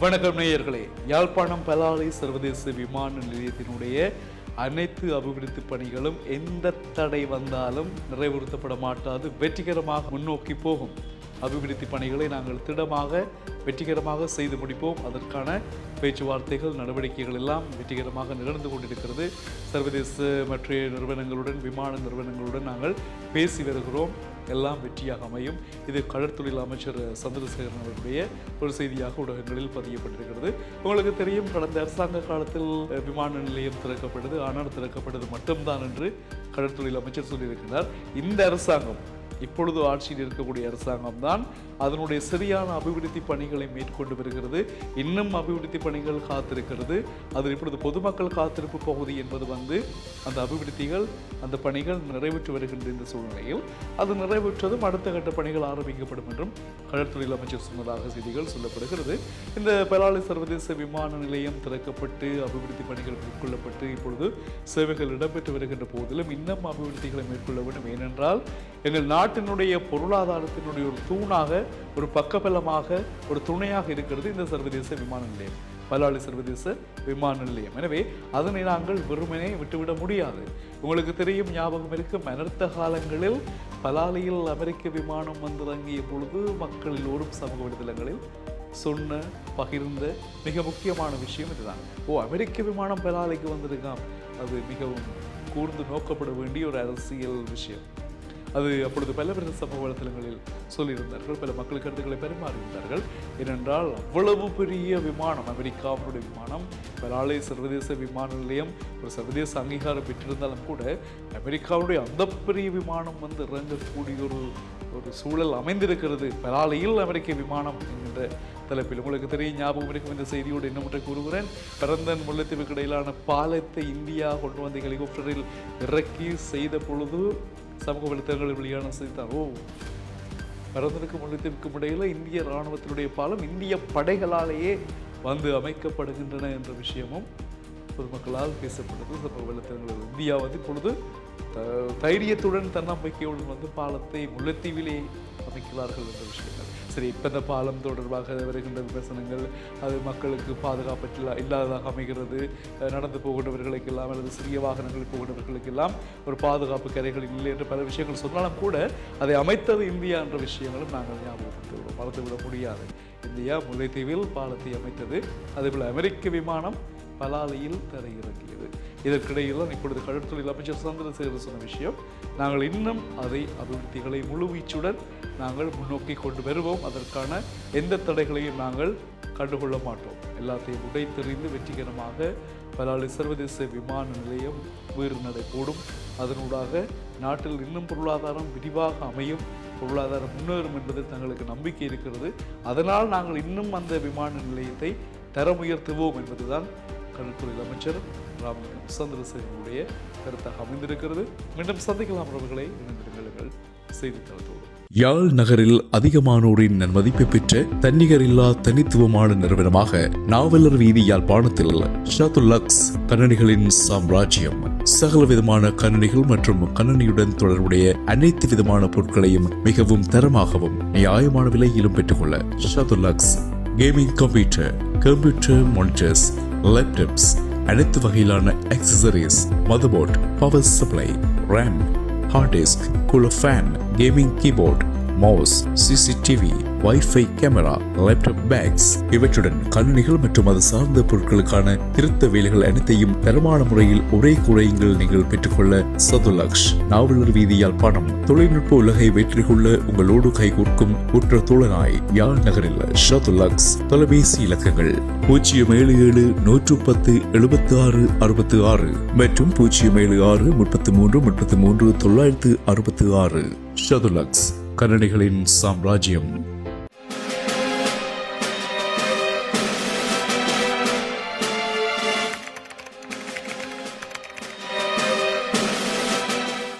வணக்கம் நேயர்களே. யாழ்ப்பாணம் பலாலை சர்வதேச விமான நிலையத்தினுடைய அனைத்து அபிவிருத்தி பணிகளும் எந்த தடை வந்தாலும் நிறைவுறுத்தப்பட மாட்டாது. வெற்றிகரமாக முன்னோக்கி போகும். அபிவிருத்தி பணிகளை நாங்கள் திடமாக வெற்றிகரமாக செய்து முடிப்போம். அதற்கான பேச்சுவார்த்தைகள் நடவடிக்கைகள் எல்லாம் வெற்றிகரமாக நிகழ்ந்து கொண்டிருக்கிறது. சர்வதேச மற்ற நிறுவனங்களுடன் விமான நிறுவனங்களுடன் நாங்கள் பேசி வருகிறோம். எல்லாம் வெற்றியாக அமையும். இது கடற்தொழில் அமைச்சர் சந்திரசேகரன் அவர்களுடைய ஒரு செய்தியாக ஊடகங்களில் பதியப்பட்டிருக்கிறது. உங்களுக்கு தெரியும் கடந்த அரசாங்க காலத்தில் விமான நிலையம் திறக்கப்பட்டது. ஆனால் திறக்கப்பட்டது மட்டும்தான் என்று கடற்தொழில் அமைச்சர் சொல்லியிருக்கிறார். இந்த அரசாங்கம் இப்பொழுது ஆட்சியில் இருக்கக்கூடிய அரசாங்கம் தான் அதனுடைய சரியான அபிவிருத்தி பணிகளை மேற்கொண்டு வருகிறது. இன்னும் அபிவிருத்தி பணிகள் காத்திருக்கிறது. அதில் இப்பொழுது பொதுமக்கள் காத்திருப்பு பகுதி என்பது வந்து அந்த அபிவிருத்திகள் அந்த பணிகள் நிறைவேற்றி வருகின்ற இந்த சூழ்நிலையில் அது நிறைவேற்றதும் அடுத்த கட்ட பணிகள் ஆரம்பிக்கப்படும் என்றும் கடற்தொழில் அமைச்சர் சொன்னதாக செய்திகள் சொல்லப்படுகிறது. இந்த பலாலி சர்வதேச விமான நிலையம் திறக்கப்பட்டு அபிவிருத்தி பணிகள் மேற்கொள்ளப்பட்டு இப்பொழுது சேவைகள் இடம்பெற்று வருகின்ற போதிலும் இன்னும் அபிவிருத்திகளை மேற்கொள்ள வேண்டும். ஏனென்றால் எங்கள் நாட்டினுடைய பொருளாதாரத்தினுடைய ஒரு தூணாக ஒரு பக்கபலமாக ஒரு துணையாக இருக்கிறது இந்த சர்வதேச விமான நிலையம். பலாலி சர்வதேச விமான நிலையம். எனவே அதனை நாங்கள் வெறுமனே விட்டுவிட முடியாது. உங்களுக்கு தெரியும் ஞாபகம் இருக்கும் அனர்த்த காலங்களில் பலாலியில் அமெரிக்க விமானம் வந்திறங்கிய பொழுது மக்கள் எல்லோரும் சமூக விடுதலங்களில் சொன்ன பகிர்ந்த மிக முக்கியமான விஷயம் இதுதான். ஓ அமெரிக்க விமானம் பலாலிக்கு வந்திருக்காம். அது மிகவும் கூர்ந்து நோக்கப்பட வேண்டிய ஒரு அரசியல் விஷயம். அது அப்பொழுது பல பேர் சமூக வலைத்தளங்களில் சொல்லியிருந்தார்கள். பல மக்கள் கருத்துக்களை பரிமாறியிருந்தார்கள். ஏனென்றால் அவ்வளவு பெரிய விமானம் அமெரிக்காவினுடைய விமானம் பலாலை சர்வதேச விமான நிலையம் ஒரு சர்வதேச அங்கீகாரம் பெற்றிருந்தாலும் கூட அமெரிக்காவுடைய அந்த பெரிய விமானம் வந்து இறங்கக்கூடிய ஒரு ஒரு சூழல் அமைந்திருக்கிறது. பலாலையில் அமெரிக்க விமானம் என்கின்ற தலைப்பில் உங்களுக்கு தெரியும் ஞாபகம் இருக்கும் இந்த செய்தியோடு என்ன முறை கூறுகிறேன். பரந்தன் முல்லைத்தீவுக்கு இடையிலான பாலத்தை இந்தியா கொண்டு வந்த ஹெலிகாப்டரில் இறக்கி செய்த பொழுது சமூக வலைத்தளங்களில் வெளியான செய்திதான் ஓ பரந்தனுக்கும் முல்லைத்தீவுக்கும் இடையில் இந்திய இராணுவத்தினுடைய பாலம் இந்திய படைகளாலேயே வந்து அமைக்கப்படுகின்றன என்ற விஷயமும் பொதுமக்களால் பேசப்பட்டது. சமூக வலைத்தளங்கள் இந்தியா வந்து இப்பொழுது த- தைரியத்துடன் தன்னம்பிக்கையுடன் வந்து பாலத்தை முல்லைத்தீவிலே அமைக்கிறார்கள் என்ற விஷயங்கள். சரி இப்போ இந்த பாலம் தொடர்பாக வருகின்ற விமர்சனங்கள் அது மக்களுக்கு பாதுகாப்பற்ற இல்லாததாக அமைகிறது. நடந்து போகின்றவர்களுக்கெல்லாம் அல்லது சிறிய வாகனங்களில் போகின்றவர்களுக்கெல்லாம் ஒரு பாதுகாப்பு கரைகள் இல்லை என்று பல விஷயங்கள் சொன்னாலும் கூட அதை அமைத்தது இந்தியா என்ற விஷயங்களும் நாங்கள் ஞாபகப்படுத்துகிறோம் மறந்துவிட முடியாது. இந்தியா முல்லைத்தீவில் பாலத்தை அமைத்தது. அதேபோல் அமெரிக்க விமானம் பலாலையில் தரையிறங்கியது இதற்கிடையில் தான் இப்பொழுது கடற்தொழில் அமைச்சர் சந்திரசேகர் சொன்ன விஷயம். நாங்கள் இன்னும் அதை அபிவிருத்திகளை முழுவீச்சுடன் நாங்கள் முன்னோக்கி கொண்டு வருவோம். அதற்கான எந்த தடைகளையும் நாங்கள் கண்டுகொள்ள மாட்டோம். எல்லாத்தையும் உடைத்தெறிந்து வெற்றிகரமாக பலாலி சர்வதேச விமான நிலையம் உயிர் நடைபோடும் அதனூடாக நாட்டில் இன்னும் பொருளாதாரம் விரிவாக அமையும். பொருளாதாரம் முன்னேறும் என்பது தங்களுக்கு நம்பிக்கை இருக்கிறது. அதனால் நாங்கள் இன்னும் அந்த விமான நிலையத்தை தரம் உயர்த்துவோம் என்பதுதான் கல்வித்துறை அமைச்சர் ராம் சந்திரசேகரனுடைய கருத்தாக அமைந்திருக்கிறது. மீண்டும் சந்திக்கலாம் அவர்களை இணைந்திருங்கள். செய்தித்தளத்தோடு யாழ் நகரில் அதிகமானோரின் நன்மதிப்பை பெற்ற தன்னிகரில்லா தனித்துவமான நிறுவனமாக நாவலர் வீதி யாழ்ப்பாணத்தில் ஷாத்துல்லக்ஸ் கணனிகளின் சாம்ராஜ்யம். சகல விதமான கணனிகள் மற்றும் கணனியுடன் தொடர்புடைய அனைத்து விதமான பொருட்களையும் மிகவும் தரமாகவும் நியாயமான விலையிலும் பெற்றுக்கொள்ள ஷாத்துல்லக்ஸ் gaming computer computer monitors laptops அனைத்து வகையிலான accessories motherboard power supply RAM hard disk cooler fan gaming keyboard mouse CCTV wifi camera laptop bags இவற்றுடன் கணினிகள் மற்றும் அது சார்ந்த பொருட்களுக்கான திருத்த வேலைகள் அனைத்தையும் தரமான முறையில் ஒரே குறையுங்கள் நீங்கள் பெற்றுக்கொள்ள சதுலக்ஷ். நாவலர் வீதியால் பணம் தொழில்நுட்ப உலகை வெற்றி கொள்ள உங்களோடு கைகோர்க்கும் உற்ற தோழனாய் யாழ் நகரில் ஷதுலக்ஸ் தொலைபேசி இலக்கங்கள் பூஜ்ஜியம் ஏழு ஏழு நூற்று பத்து எழுபத்தி ஆறு அறுபத்தி ஆறு மற்றும் பூஜ்ஜியம் ஏழு ஆறு முப்பத்தி மூன்று முப்பத்தி மூன்று தொள்ளாயிரத்து அறுபத்தி ஆறு ஷதுலக்ஸ் கன்னடிகளின் சாம்ராஜ்யம்.